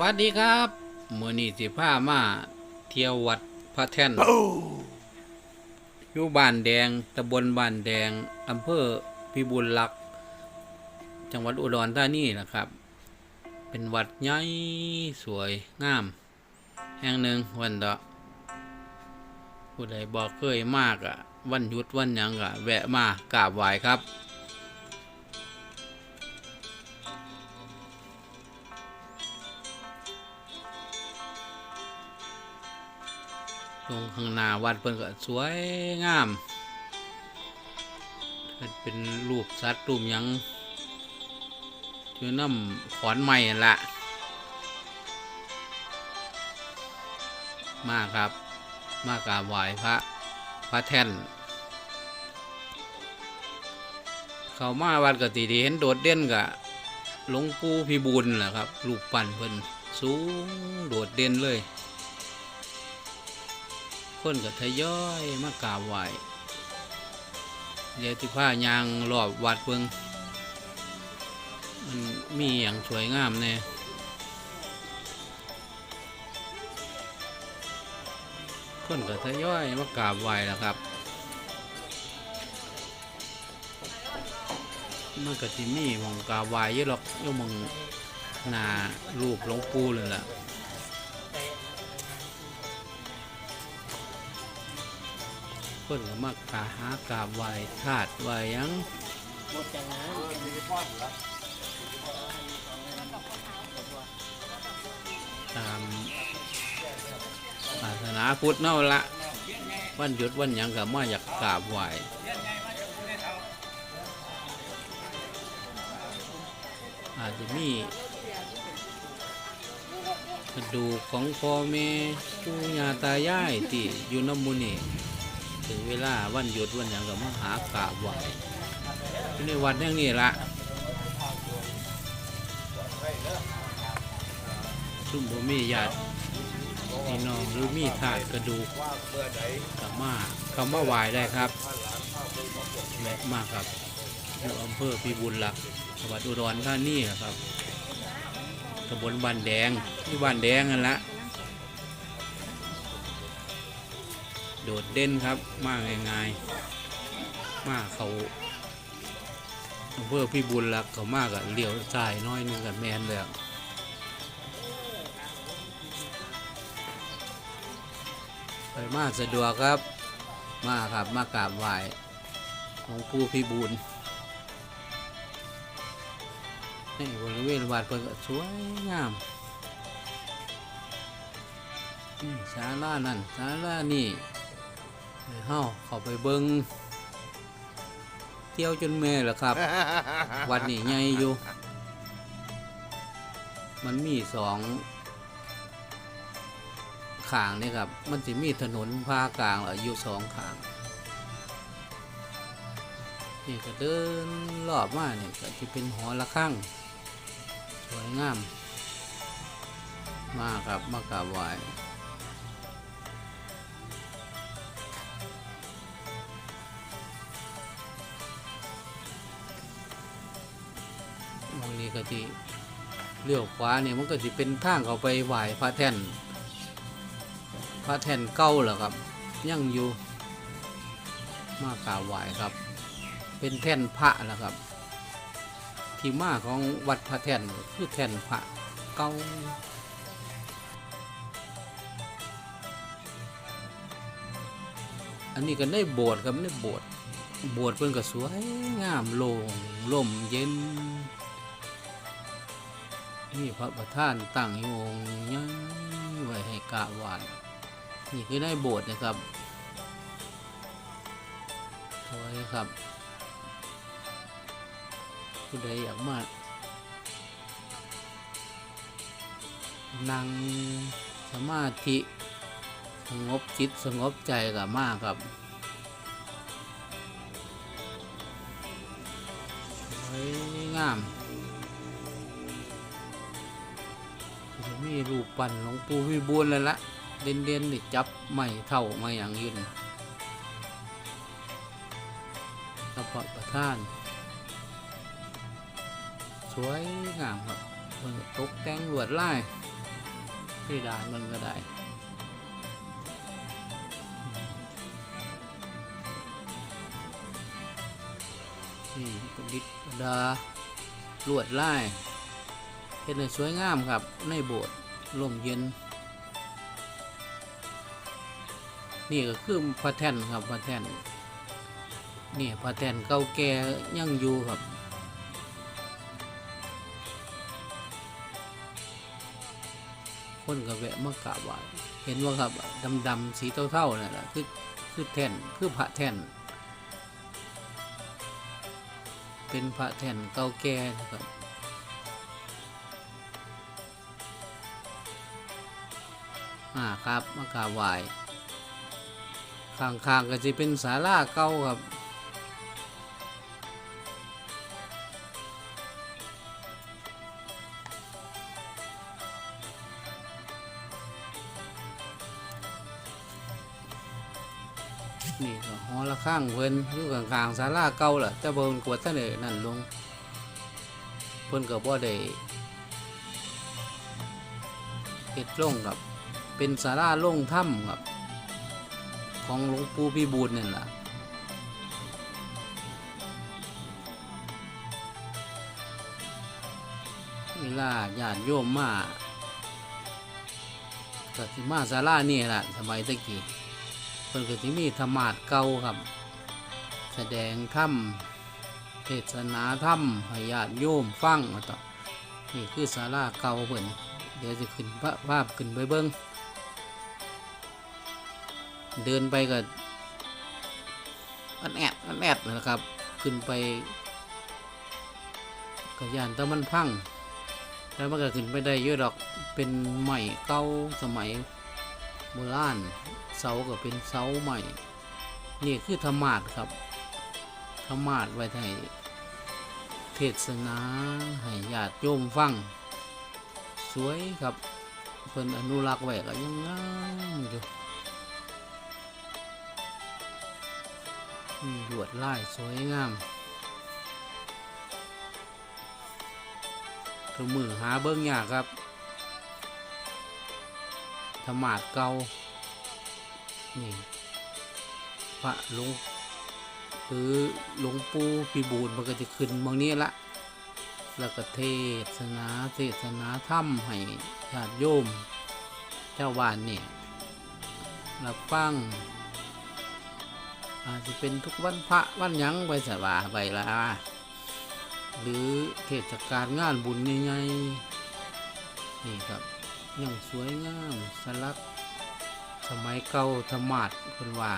วัสดีครับมือนี้สิพามาเที่ยววัดพระแท่นอยู่บ้านแดงตำบลบ้านแดงอำเภอพิบูลลักษ์จังหวัดอุดรธานีนะครับ เป็นวัดใหญ่สวยงาม แห่งหนึ่งวันเดาะผู้ใดบอกเคยมากอะวันหยุดวันหยังกะแวะมากราบไหว้ครับ ตรงข้างหน้าวัดเพิ่นก็สวยงามเพิ่นเป็นรูปสัตว์รูปยังอยู่น้ำขอนไม่ละมาครับ มากราบไหว้พระพระแท่น เขามาวัดกติดีเห็นโดดเด่นกะหลวงปู่พิบูลแหละครับ รูปปั้นเพิ่นสูงโดดเด่นเลย คนก็ทยอยมากราบไหว้เดี๋ยวที่ผ้ายางรอบวัดเบิงมันมีอย่างสวยงามแน่คนก็ทยอยมากราบไหว้แล้วครับ มันก็สิมีมองกราบไหว้เยอะหรอกอยกหมองหนารูปหลวงปู่เลยล่ะ คนก็มากราหากราบไหวธาตุไหว้หยังตามศาสนาพุทธเน่าละวันหยุดวันยังก็มาอยากกราบไหวอาจจะมีกระดูกของพ่อแม่ปู่ย่าตายายที่อยู่น้ำมูนี่ เวลาวันหยุดวันหยังก็มหากราบไหวอยู่ในวัดแห่งนี้ละซุ่มบ่มีญาติพี่น้องหรือมีถาดกระดูกก็มาเขามาไหว้ได้ครับแวะมากครับอยู่อำเภอพิบูลลักจังหวัดอุดรธานีครับตำบลบ้านแดงที่บ้านแดงนั่นละ โดดเด่นครับ มากง่ายๆมากเขาอำเภอพี่บุญลักเขามากอะเลี้ยวซ้ายน้อยหนึงกับแมนเลยอะไปมาสะดวกครับ มาครับมากราบไหว้หลวงปู่พี่บุญนี่บริเวณวัดเพิ่นก็สวยงามอืมศาลานั่นศาลานี่ ให้เฮาเข้าไปเบิงเที่ยวจนเมื่อยแล้วครับ วัดนี่ใหญ่อยู่ มันมีสองขางนี่ครับ มันจะมีถนนพากลางแล้วอยู่สองขาง นี่ก็เดินรอบมาเนี่ยก็จะเป็นหอระฆังสวยงาม มากครับมากราบไหว้ ก็ที่เลี้ยวขวาเนี่ยมันก็จะเป็นทางเขาไปไหว้พระแท่นพระแท่นเก่าเหรอครับยังอยู่มากราบไหว้ครับ เป็นแท่นพระแหละครับ ที่มาของวัดพระแท่นคือแท่นพระเก่าอันนี้ก็ได้โบสถ์ครับได้โบสถ์โบสถ์เพิ่นก็สวยงามโล่งล่มเย็น นี่พระประธานตั้งอยู่องค์ใหญ่ไว้ให้กราบไหว้นี่คือได้โบสถ์นะครับสวยครับผู้ใดอยากมานั่งสมาธิสงบจิตสงบใจกับมากครับสวยงาม มีรูปปั้นหลวงปู่วิบูลเลยละเด่นเด่นนี่จับไม่เท่ามาอย่างยืนกระเพาะประท่าน สวยงามครับเพิ่นตกแต่งลวดลายเพดานมันก็ได้นี่ประดิษฐ์ประดาลวดลาย เห็นเลยสวยงามครับ ในโบสถ์ร่มเย็น นี่ก็คือพระแท่นครับพระแท่นนี่พระแท่นเก่าแก่ยังอยู่ครับคนก็แวะมากราบไหว้เห็นว่าครับดำๆสีเท่าๆนั่นแหละคือคือแท่นคือพระแท่น เป็นพระแท่นเก่าแก่นะครับ อ่าครับมากราบไหว้ข้างๆก็จะเป็นศาลาเก่าครับนี่ก็หอละข้างเพิ่นอยู่ข้างๆศาลาเก่าแหละแต่บ่เพิ่นกวดท่านได้นั่นลงเพิ่นก็บ่ได้เฮ็ดลงครับ เป็นศาลาโล่งถ้ำครับ ของหลวงปู่พิบูลนั่นล่ะเวลาญาติโยมมาก็สิมาศาลานี่แหละสมัยตะกี้เพิ่นก็สิมีธรรมาสเก่าครับ แสดงธรรมเทศนาธรรมให้ญาติโยมฟังมาต่อนี่คือศาลาเก่าเพิ่นเดี๋ยวจะขึ้นภาพขึ้นไปเบิ่ง เดินไปก็อันแอดอันแอดนะครับ ขึ้นไปก็ย่านแตะมันพังแล้วมันก็ขึ้นไปได้เยอะดอกเป็นใหม่เก่าสมัยโบราณเสาก็เป็นเสาใหม่ นี่คือธรรมาสครับ ธรรมาสไว้ให้เทศนาให้ญาติโยมฟัง สวยครับเพิ่นอนุรักษ์ไว้ก็ยังงามอยู่ มีลวดลายสวยงามตัวมือหาเบิ้งยากครับธรรมาสเก่านี่พระหลวงหรือหลวงปู่พิบูลมันก็จะขึ้นบางนี้ละ แล้วก็เทศนาเทศนาธรรมให้ญาติโยม เจ้าบ้านเนี่ยรับฟัง อาจจะเป็นทุกวันพระวันหยังไปสว่าไปละหรือเทศกาลงานบุญใหญ่ๆนี่ครับยังสวยงามสลักสมัยเก่าธรรมาดเพิ่นว่า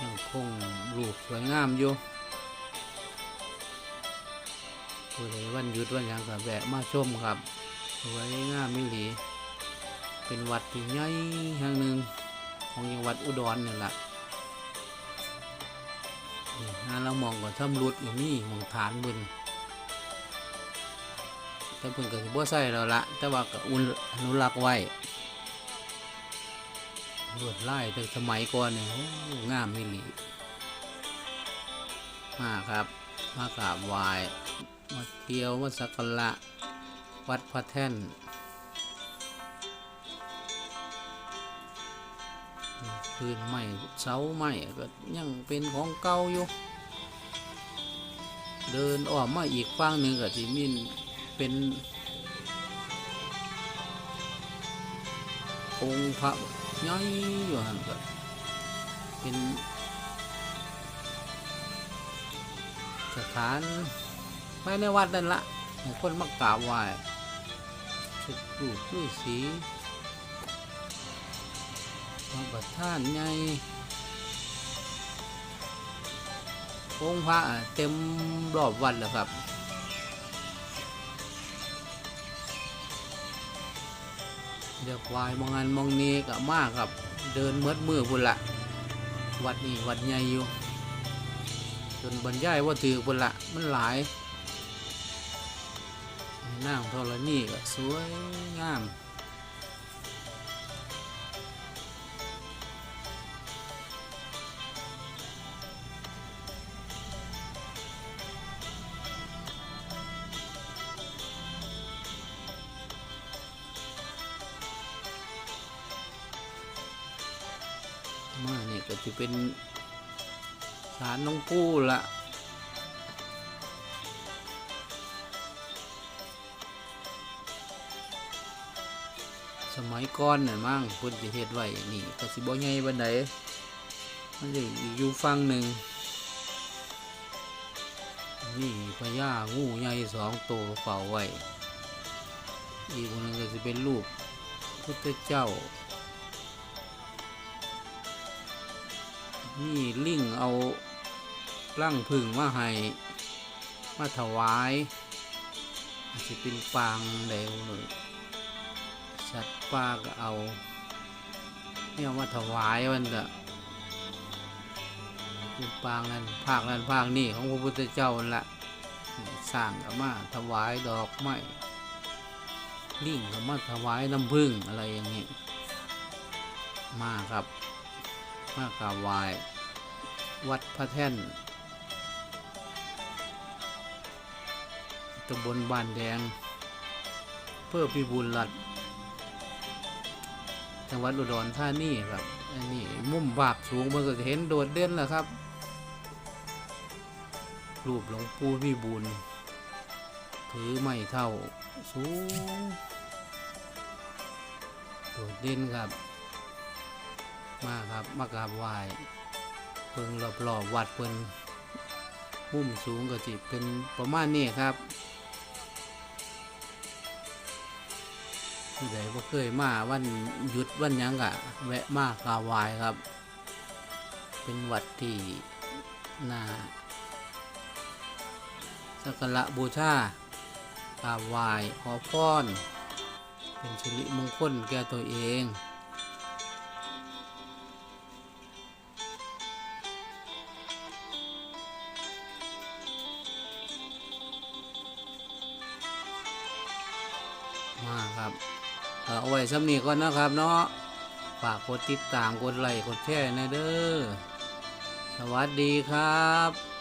ยังคงรูปสวยงามอยู่ผู้ใดวันหยุดวันหยังก็แวะมาชมครับ สวยงามมิหลี เป็นวัดที่ใหญ่แห่งหนึ่งของจังหวัดอุดรนี่แหละถ้าเรามองก่อนทำรุดอยู่นี้มองฐานบนแต่เพิ่นก็สิบ่ใส่แล้วละแต่ว่าก็อุ่นอนุรักษ์ไว้ลวดลายแต่สมัยก่อนเนี่ยงามมิลีมาครับ มากราบไหว้มาเที่ยวมาสักการะวัดพระแท่น พื้นไม้เสาไม้ก็ยังเป็นของเก่าอยู่ เดินออกมาอีกฝั่งหนึ่งก็สิมีเป็นองค์พระย่อยอยู่หันก็เป็นสถานภายในวัดนั่นละให้คนมากราบไหว้ชุดรูปคือสี ประธานใหญ่องค์พระเต็มรอบวัดแล้วครับเดือกวายมองงานมองนี้ก็มากครับ เดินเมืดมือพุ่นละวัดนี้วัดใหญ่อยู่ จนบรรยายว่าถือพุ่นละมันหลายนั่งทรนี่ก็สวยงาม นี่ก็จะเป็นสารน้องปู่ละสมัยก่อนเนี่ยมั่งเพิ่นจะเฮ็ดไว้นี่ก็สิบ่ใหญ่บันไดมันจะอยู่ฝั่งหนึ่งนี่พญางูใหญ่สองตัวเฝ้าไว้อีกคนนึงก็จะเป็นรูปพุทธเจ้า นี่ลิ่งเอาร่างพึ่งมาให้มาถวายอาจจะเป็นปางเดวเลยสัตว์ป่าก็เอาเนี่ยมาถวายมันก็เป็นปางนั้นภาคนั้นภาคนี้ของพระพุทธเจ้านั่นละสร้างก็มาถวายดอกไม้ลิ่งก็มาถวายน้ำผึ้งอะไรอย่างนี้มาครับ มากราบไหว้วัดพระแท่นตำบลบ้านแดงเพื่อพิบูลรัฐจังหวัดอุดรธานีครับอันนี้มุมบากสูงมันก็เห็นโดดเด่นแหละครับ รูปหลวงปู่พิบูลถือไม้เท่าสูงโดดเด่นครับ มาครับมากราบไหว้เพิ่งรอบรอๆวัดเพิ่นมุมสูงก็จิเป็นประมาณนี้ครับผู้ใดบ่เคยมาวันหยุดวันยังกะแวะมากราบไหว้ครับ เป็นวัดที่น่าสักการะบูชากราบไหว้ขอพรเป็นสิริมงคลแก่ตัวเอง ไว้สำนีก่อนนะครับเนาะฝากกดติดตามกดไลค์กดแชร์นะเด้อสวัสดีครับ